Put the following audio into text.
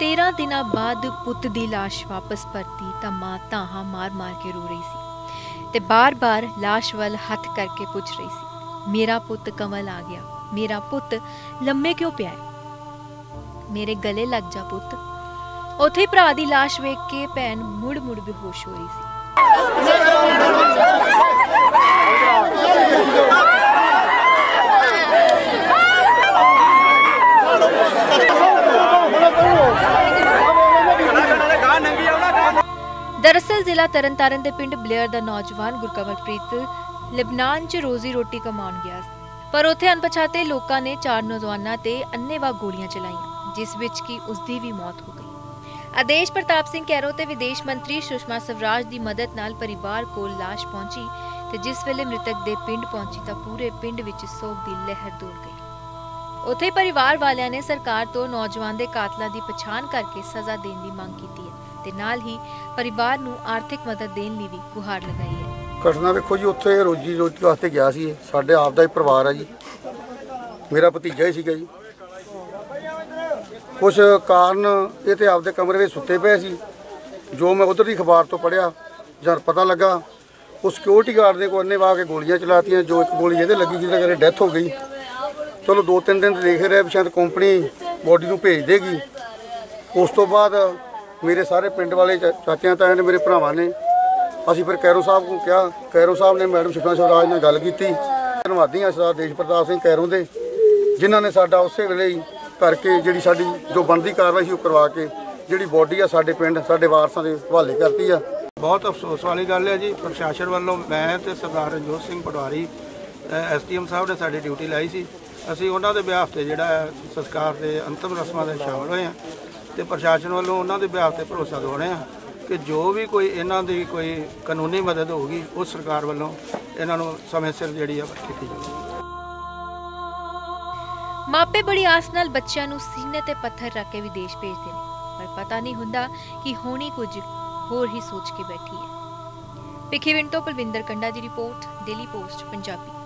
13 ਦਿਨਾਂ ਬਾਅਦ ਪੁੱਤ ਦੀ ਲਾਸ਼ ਵਾਪਸ ਪਰਤੀ ਤਾਂ ਮਾਂ ਧਾਹਾਂ ਮਾਰ-ਮਾਰ ਕੇ ਰੋ ਰਹੀ ਸੀ ਤੇ ਬਾਰ-ਬਾਰ ਲਾਸ਼ ਵੱਲ ਹੱਥ ਕਰਕੇ ਪੁੱਛ ਰਹੀ ਸੀ, ਮੇਰਾ ਪੁੱਤ ਕਮਲ ਆ ਗਿਆ, ਮੇਰਾ ਪੁੱਤ ਲੰਮੇ ਕਿਉਂ ਪਿਆ ਹੈ? ਮੇਰੇ ਗਲੇ ਲੱਗ ਜਾ ਪੁੱਤ। ਉੱਥੇ ਭਰਾ ਦੀ ਲਾਸ਼ ਵੇਖ ਕੇ ਭੈਣ ਮੁੜ-ਮੁੜ ਬੇਹੋਸ਼ ਹੋ ਰਹੀ ਸੀ। ਜ਼ਿਲ੍ਹਾ ਤਰਨਤਾਰਨ ਦੇ ਪਿੰਡ ਬਲੇਅਰ ਦਾ ਨੌਜਵਾਨ ਗੁਰਕਮਲਪ੍ਰੀਤ ਲਿਬਨਾਨ 'ਚ ਰੋਜ਼ੀ ਰੋਟੀ ਕਮਾਉਣ ਗਿਆ ਪਰ ਉੱਥੇ ਅਣਪਛਾਤੇ ਲੋਕਾਂ ਨੇ ਚਾਰ ਨੌਜਵਾਨਾਂ ਤੇ ਅੰਨੇਵਾਹ ਗੋਲੀਆਂ ਚਲਾਈਆਂ, ਜਿਸ ਵਿੱਚ ਕਿ ਉਸ ਦੀ ਵੀ ਮੌਤ ਹੋ ਗਈ। ਆਦੇਸ਼ ਪ੍ਰਤਾਪ ਸਿੰਘ ਕੈਰੋ ਤੇ ਵਿਦੇਸ਼ ਮੰਤਰੀ ਸੁਸ਼ਮਾ ਸਵਰਾਜ ਦੀ ਮਦਦ ਨਾਲ ਪਰਿਵਾਰ ਕੋਲ ਲਾਸ਼ ਪਹੁੰਚੀ ਤੇ ਜਿਸ ਵੇਲੇ ਮ੍ਰਿਤਕ ਦੇ ਪਿੰਡ ਪਹੁੰਚੀ ਤਾਂ ਪੂਰੇ ਪਿੰਡ ਵਿੱਚ ਸੋਗ ਦੀ ਲਹਿਰ ਦੌੜ ਗਈ। ਉੱਥੇ ਪਰਿਵਾਰ ਵਾਲਿਆਂ ਨੇ ਸਰਕਾਰ ਤੋਂ ਨੌਜਵਾਨ ਦੇ ਕਾਤਲਾਂ ਦੀ ਪਛਾਣ ਕਰਕੇ ਸਜ਼ਾ ਦੇਣ ਦੀ ਮੰਗ ਕੀਤੀ ਹੈ। ਤੇ ਨਾਲ ਹੀ ਪਰਿਵਾਰ ਨੂੰ ਆਰਥਿਕ ਮਦਦ ਦੇਣ ਲਈ ਵੀ ਗੁਹਾਰ ਲਗਾਈ ਹੈ। ਘਟਨਾ ਵੇਖੋ ਜੀ, ਉੱਥੇ ਰੋਜੀ ਰੋਟੀ ਵਾਸਤੇ ਗਿਆ ਸੀ ਸਾਡੇ ਆਪ ਦਾ ਹੀ ਪਰਿਵਾਰ ਹੈ ਜੀ। ਮੇਰਾ ਭਤੀਜਾ ਹੀ ਸੀਗਾ ਜੀ। ਕੁਛ ਕਾਰਨ ਇਹ ਤੇ ਆਪਦੇ ਕਮਰੇ ਵਿੱਚ ਸੁੱਤੇ ਪਏ ਸੀ। ਜੋ ਮੈਂ ਉਧਰ ਦੀ ਅਖਬਾਰ ਤੋਂ ਪੜਿਆ ਜਦ ਪਤਾ ਲੱਗਾ, ਉਹ ਸਿਕਿਉਰਿਟੀ ਗਾਰਡ ਦੇ ਕੋਲ ਨੇ ਵਾ ਕੇ ਗੋਲੀਆਂ ਚਲਾਤੀਆਂ, ਜੋ ਇੱਕ ਗੋਲੀ ਇਹਦੇ ਲੱਗੀ ਜਿਹਦੇ ਕਰਕੇ ਡੈਥ ਹੋ ਗਈ। ਚਲੋ ਦੋ ਤਿੰਨ ਦਿਨ ਦੇਖ ਰਿਹਾ ਵੀ ਸ਼ਾਇਦ ਕੰਪਨੀ ਬੋਡੀ ਨੂੰ ਭੇਜ ਦੇਗੀ। ਉਸ ਤੋਂ ਬਾਅਦ ਮੇਰੇ ਸਾਰੇ ਪਿੰਡ ਵਾਲੇ ਚਾ- ਚਾਚਿਆਂ ਤਾਇਆਂ ਨੇ ਮੇਰੇ ਭਰਾਵਾਂ ਨੇ। ਅਸੀਂ ਫਿਰ ਕੈਰੋ ਸਾਹਿਬ ਨੂੰ ਕਿਹਾ। ਕੈਰੋ ਸਾਹਿਬ ਨੇ ਮੈਡਮ ਸੁਖਨਾ ਸਵਰਾਜ ਨਾਲ ਗੱਲ ਕੀਤੀ। ਧੰਨਵਾਦੀ ਹਾਂ ਸਰਦਾਰ ਦੇਸ਼ ਪ੍ਰਤਾਪ ਸਿੰਘ ਕੈਰੋ ਦੇ, ਜਿਨ੍ਹਾਂ ਨੇ ਸਾਡਾ ਉਸੇ ਵੇਲੇ ਹੀ ਕਰਕੇ ਜਿਹੜੀ ਸਾਡੀ ਜੋ ਬਣਦੀ ਕਾਰਵਾਈ ਸੀ ਉਹ ਕਰਵਾ ਕੇ ਜਿਹੜੀ ਬੋਡੀ ਆ ਸਾਡੇ ਪਿੰਡ, ਸਾਡੇ ਵਾਰਸਾਂ ਦੇ ਹਵਾਲੇ ਕਰਤੀ ਆ। ਬਹੁਤ ਅਫਸੋਸ ਵਾਲੀ ਗੱਲ ਹੈ ਜੀ। ਪ੍ਰਸ਼ਾਸਨ ਵੱਲੋਂ ਮੈਂ ਤੇ ਸਰਦਾਰ ਰਣਜੋਤ ਸਿੰਘ ਪਟਵਾਰੀ ਐਸਟੀਐਮ ਸਾਹਿਬ ਨੇ ਸਾਡੀ ਡਿਊਟੀ ਲਾਈ ਸੀ। ਅਸੀਂ ਉਹਨਾਂ ਦੇ ਵਿਆਹ ਤੇ ਜਿਹੜਾ ਹੈ, ਸੰਸਕਾਰ ਦੇ ਅੰਤਮ ਰਸਮਾਂ ਦੇ ਸ਼ਾਮਲ ਹੋਏ ਹਾਂ। ਤੇ ਪ੍ਰਸ਼ਾਸਨ ਵੱਲੋਂ ਉਹਨਾਂ ਦੇ ਵਿਆਹ ਤੇ ਭਰੋਸਾ ਦਿਵਾਉਣੇ ਆ ਕਿ ਜੋ ਵੀ ਕੋਈ ਇਹਨਾਂ ਦੀ ਕੋਈ ਕਾਨੂੰਨੀ ਮਦਦ ਹੋਊਗੀ ਉਹ ਸਰਕਾਰ ਵੱਲੋਂ ਇਹਨਾਂ ਨੂੰ ਸਮੇਂ ਸਿਰ ਜਿਹੜੀ ਆ ਕੀਤੀ ਜਾਊਗੀ। ਮਾਪੇ ਬੜੀ ਆਸ ਨਾਲ ਬੱਚਿਆਂ ਨੂੰ ਸੀਨੇ ਤੇ ਪੱਥਰ ਰੱਖ ਕੇ ਵਿਦੇਸ਼ ਭੇਜਦੇ ਨੇ, ਪਰ ਪਤਾ ਨਹੀਂ ਹੁੰਦਾ ਕਿ ਹੋਣੀ ਕੁਝ ਹੋਰ ਹੀ ਸੋਚ ਕੇ ਬੈਠੀ ਹੈ। ਭਿੱਖੀਵਿੰਡ ਤੋਂ ਪਲਵਿੰਦਰ ਕੰਡਾ ਦੀ ਰਿਪੋਰਟ ਡੇਲੀ ਪੋਸਟ ਪੰਜਾਬੀ।